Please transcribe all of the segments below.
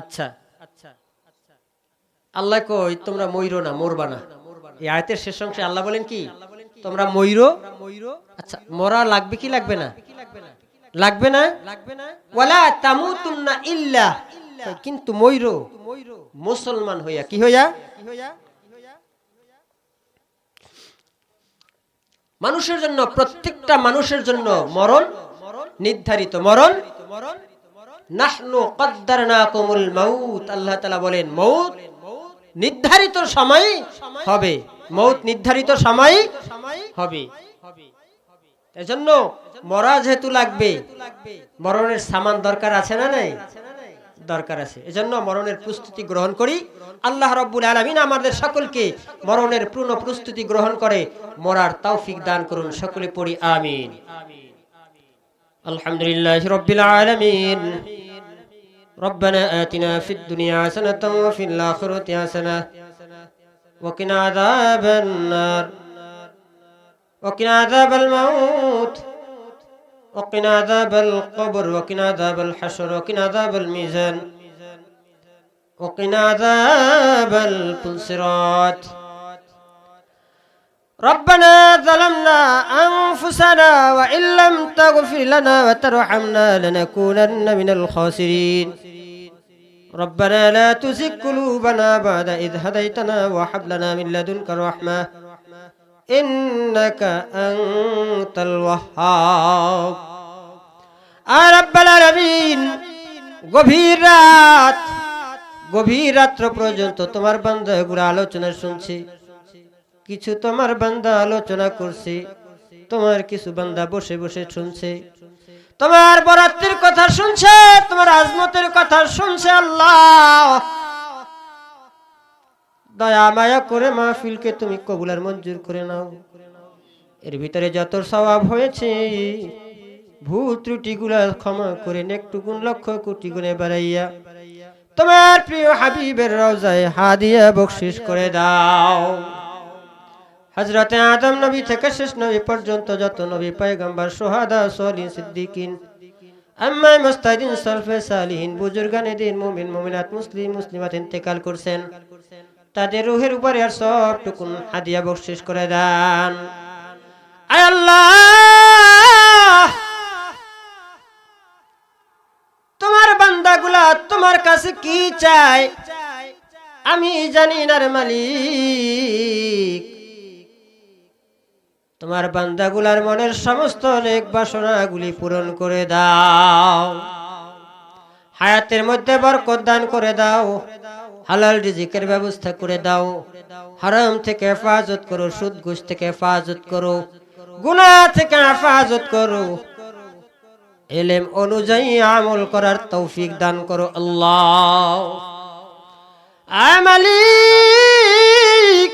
আচ্ছা। আল্লাহ কই, তোমরা মইরো না, মরবা না। এই শেষ অংশে আল্লাহ বলেন কি? তোমরা ময়ূর আচ্ছা মরা লাগবে কি লাগবে না? লাগবে না? লাগবে না ইল্লা। কিন্তু ময়ূর মুসলমান হইয়া কি হইয়া কি হইয়া? মানুষের জন্য, প্রত্যেকটা মানুষের জন্য মরণ, নির্ধারিত মরণ। আল্লাহ বলেন নির্ধারিত সময় হবে। নির্ধারিত হবে। মরা যেহেতু লাগবে, মরণের সামান দরকার আছে না নাই? দরকার আছে এজন্য মরণের প্রস্তুতি গ্রহণ করি আল্লাহ রব্বুল আলমিন আমাদের সকলকে মরণের পূর্ণ প্রস্তুতি গ্রহণ করে মরার তৌফিক দান করুন সকলে পড়ি আমিন আলহামদুলিল্লাহ রব্বিল আলামিন ربنا آتنا في الدنيا حسنة وفي الآخرة حسنة وقنا عذاب النار وقنا عذاب الموت وقنا عذاب القبر وقنا عذاب الحشر وقنا عذاب الميزان وقنا عذاب الصراط ربنا ظلمنا أنفسنا وإن لم تغفر لنا وترحمنا لنكونن من الخاسرين. ربنا لا تزغ قلوبنا بعد إذ هديتنا وهب لنا من لدنك رحمة إنك أنت الوهاب. আর আলামিন, গভীর রাত, গভীর রাত্র পর্যন্ত তোমার বান্দাগুলো আলোচনা শুনছি। কিছু তোমার বান্দা আলোচনা করছে, তোমার কিছু বান্দা বসে বসে শুনছে। তোমার বরাত্রির কথা শুনছে, তোমার আজমতের কথা শুনছে আল্লাহ। দয়া, মায়া করে মাহফিলকে তুমি কবুলার মঞ্জুর করে নাও। এর ভিতরে যত স্বভাব হয়েছে ভুল ত্রুটিগুলা ক্ষমা করে নেকটুকুন লক্ষ কোটি গুণে বাড়াইয়া তোমার প্রিয় হাবিবের রওজায় হাদিয়া বকশিস করে দাও। হজরতে আদম নবী থেকে শেষ নবী পর্যন্ত যত নবী পয়গম্বর, সোহাদা সলিন সিদ্দিকিন আম্মাই মুস্তাহিদিন, সলফে সালিহিন, বুজুর্গানে দিন, মুমিন, মুমিনাত, মুসলিম, মুসলিমাত ইন্তেকাল করছেন। তাদের রুহের উপরে আর সব টুকুন হাদিয়া বকশিস করে দেন। আয় আল্লাহ তোমার বান্দাগুলা তোমার কাছে কি চায়? আমি জানি না রে মালিক। তোমার বান্দাগুলার মনের সমস্ত অনেক বাসনাগুলি পূরণ করে দাও। হায়াতের মধ্যে বরকত দান করে দাও। হালাল রিজিকের ব্যবস্থা করে দাও। হারাম থেকে হেফাজত করো, সুদ, ঘুষ থেকে হেফাজত করো। গুনাহ থেকে হেফাজত করো। এলেম অনুযায়ী আমল করার তৌফিক দান করো আল্লাহ। মালিক,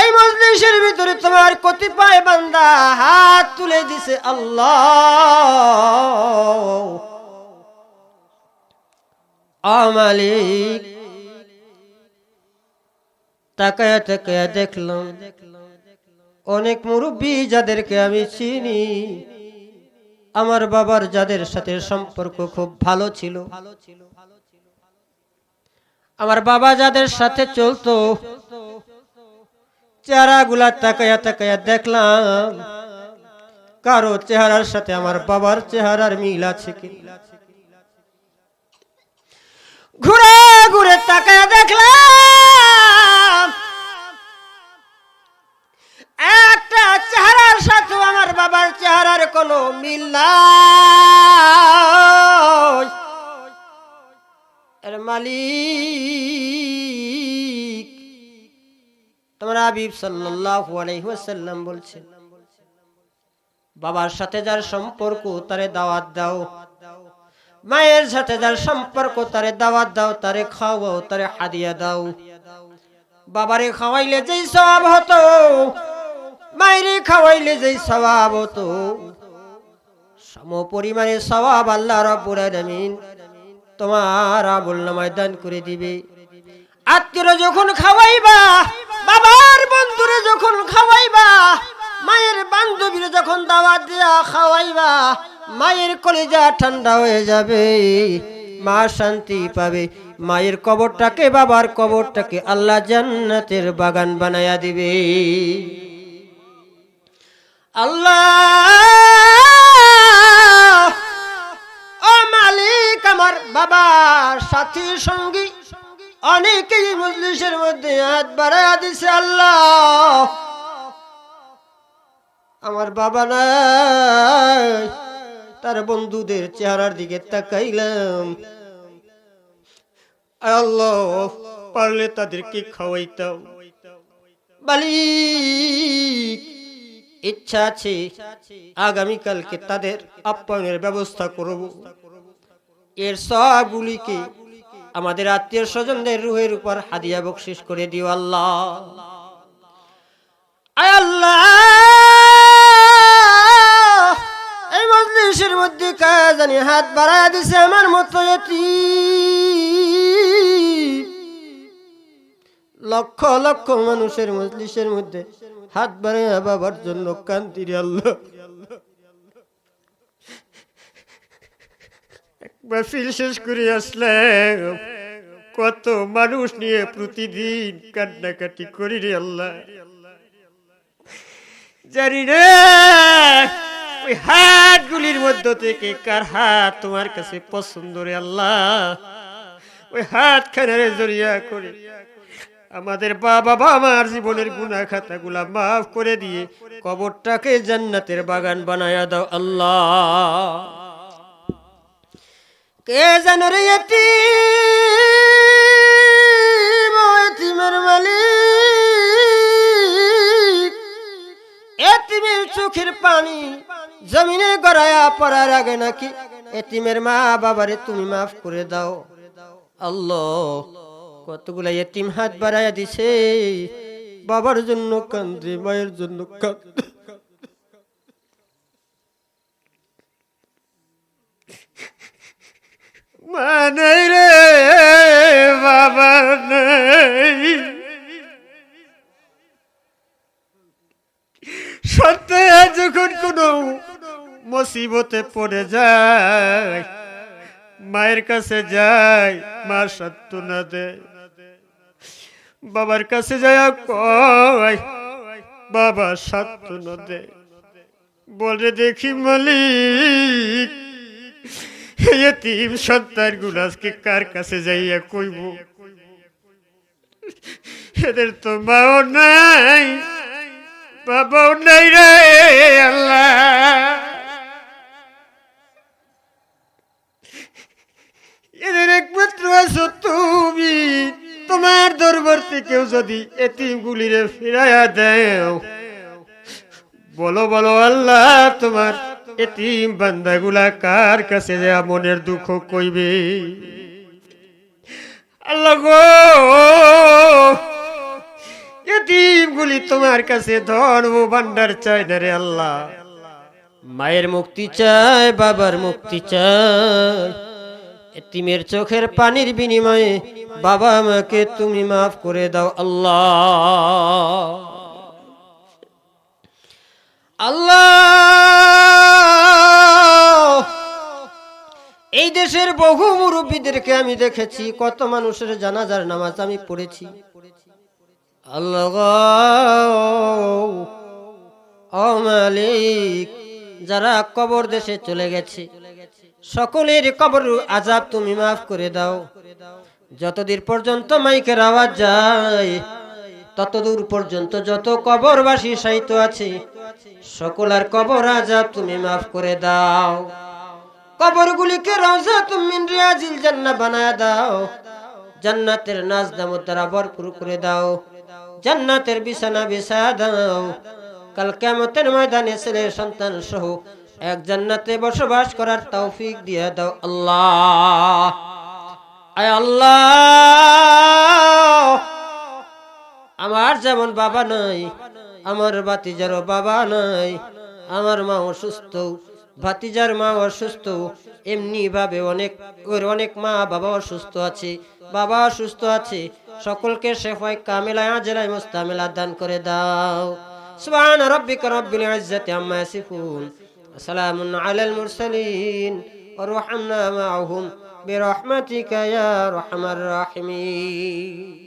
এই মজলিসের ভিতরে তোমার কতিপয় বান্দা হাত তুলে দিছে আল্লাহ। আমালিক তাকায় তাকায় দেখলাম, অনেক মুরব্বী যাদেরকে আমি চিনি আমার বাবার যাদের সাথে সম্পর্ক খুব ভালো ছিল। আমার বাবা যাদের সাথে চলতো, চেহারাগুলা তাকায়া তাকায়া দেখলাম। কারও চেহারার সাথে আমার বাবার চেহারার মিল আছে কি? ঘুরে ঘুরে তাকায়া দেখলাম। কোনো মিল নাই এর মালিক তোমার আবিব সাল্লাল্লাহু আলাইহি ওয়াসাল্লাম বলছেন বাবার সাথে যার সম্পর্ক, তারে দাওয়াত দাও। মায়ের সাথে যার সম্পর্ক, তারে দাওয়াত দাও, তারে খাওয়াও, তারে হাদিয়া দাও। বাবারে খাওয়াইলে যেই স্বভাব হতো, মায়েরে খাওয়াইলে যেই স্বভাব হতো সম পরিমাণে স্বভাব আল্লাহ রব্বুল আলামিন তোমার আমল নামায় দান করে দিবে। আত্মীয় যখন খাওয়াইবা, বাবার বন্ধুরে যখন খাওয়াইবা, মায়ের বান্ধবীরে যখন দাওয়াত দিয়া খাওয়াইবা, মায়ের কলিজা ঠান্ডা হয়ে যাবে, মা শান্তি পাবে। মায়ের কবরটাকে, বাবার কবরটাকে আল্লাহ জান্নাতের বাগান বানায়া দিবে। আল্লাহ আমার বাবার সাথী সঙ্গী, অনেকেই মজলিসের মধ্যে হাত বাড়াইয়া দিছে, আল্লাহ। আমার বাবা নাই, তার বন্ধুদের চেহারার দিকে তাকাইলাম। আল্লাহ, পারলে তাদেরকে খাওয়াইতাম। মালিক, ইচ্ছা আছে আগামীকালকে তাদের আপ্যায়নের ব্যবস্থা করব। এর সবগুলিকে আমাদের আত্মীয় স্বজনদের রুহের উপর হাদিয়া বকশিস করে দিও আল্লাহ। এই মজলিসের মধ্যে কাজ জানি হাত বাড়ায় দিছে আমার মতো এতিম। লক্ষ লক্ষ মানুষের মজলিসের মধ্যে হাত বাড়ায় বাবার জন্য কান্তির আল্লাহ। মাহফিল করে আসলাম। কত মানুষ নিয়ে প্রতিদিন কান্নাকাটি করি রে আল্লাহ। জানি রে ওই হাতগুলির মধ্য থেকে কার হাত তোমার কাছে পছন্দ রে আল্লাহ? ওই হাত খানারে জড়িয়া করে আমাদের বাবা আমার জীবনের গুনা খাতাগুলা মাফ করে দিয়ে কবরটাকে জান্নাতের বাগান বানায়া দাও আল্লাহ। কে যেন রে ও এতিমের মালিক। এতিমের চোখের পানি জমিনে গড়ায়া পড়ার আগে নাকি এতিমের মা বাবারে তুমি মাফ করে দাও। আল্লাহ, কতগুলা এতিম হাত বাড়াইয়া দিছে। বাবার জন্য কান্দে, মায়ের জন্য কান্দে। মা নেই রে, বাবা নেই। সত্যি যখন কোনো মুসিবতে পড়ে যায়, মায়ের কাছে যায় মা সত্য না দেয়। বাবার কাছে যায় কয়, বাবা সত্য না দেয়। বলে দেখি মালিক এতিম সন্তান গুলাসকে কার কাছে যাইয়া কইব? এদের তো মাও নাই, বাবাও নাই রে আল্লাহ। এদের একমাত্র আছো তুমি। তোমার দরবার থেকেও যদি এতিম গুলিরে ফিরাইয়া দেও, বলো বলো আল্লাহ তোমার এতিম বান্দাগুলা কার কাছে যা মনের দুঃখ কইবে? আল্লাহ গো! এতিমগুলি তোমার কাছে ধর্ম ভান্ডার চাই না রে আল্লাহ। মায়ের মুক্তি চায় বাবার মুক্তি চায় এতিমের চোখের পানির বিনিময়ে বাবা মাকে তুমি মাফ করে দাও আল্লাহ। আল্লাহ! এই দেশের বহু মুরব্বীদেরকে আমি দেখেছি, কত মানুষের জানাজার নামাজ আমি পড়েছি। মালিক, যারা কবর দেশে চলে গেছে, সকলের কবর আজাব তুমি মাফ করে দাও। যতদিন পর্যন্ত মাইকের আওয়াজ যায়, ততদূর পর্যন্ত যত কবরবাসী সাহিত্য আছে, সকলের কবর আজাব তুমি মাফ করে দাও। কবরগুলিকে রওজা তুমি রিয়াজিল বানায় দাও। জান্নাতের নাজ দামত দ্বারা ভরপুর করে দাও। জান্নাতের বিছানা বিছা দাও। কাল কেমতের ময়দানে ছেলে সন্তান সহ এক জান্নাতে বসবাস করার তৌফিক দিয়ে দাও আল্লাহ। আল্লাহ। আমার যেমন বাবা নাই, আমার বাতিজারও বাবা নাই, আমার মা অসুস্থ ভাতিজার মা অসুস্থ এমনি ভাবে অনেক ওর অনেক মা বাবা অসুস্থ আছে বাবা অসুস্থ আছে সকলকে শেফায় কামেলায় আজরাই মুস্তামিলা দান করে দাও সুবহান রাব্বিকা রাব্বিল ইজ্জাতি আম্মা ইয়াসিফুন সালামুন আলাল মুরসালিন وارحمنا معهم برحمتك يا ارحم الراحمين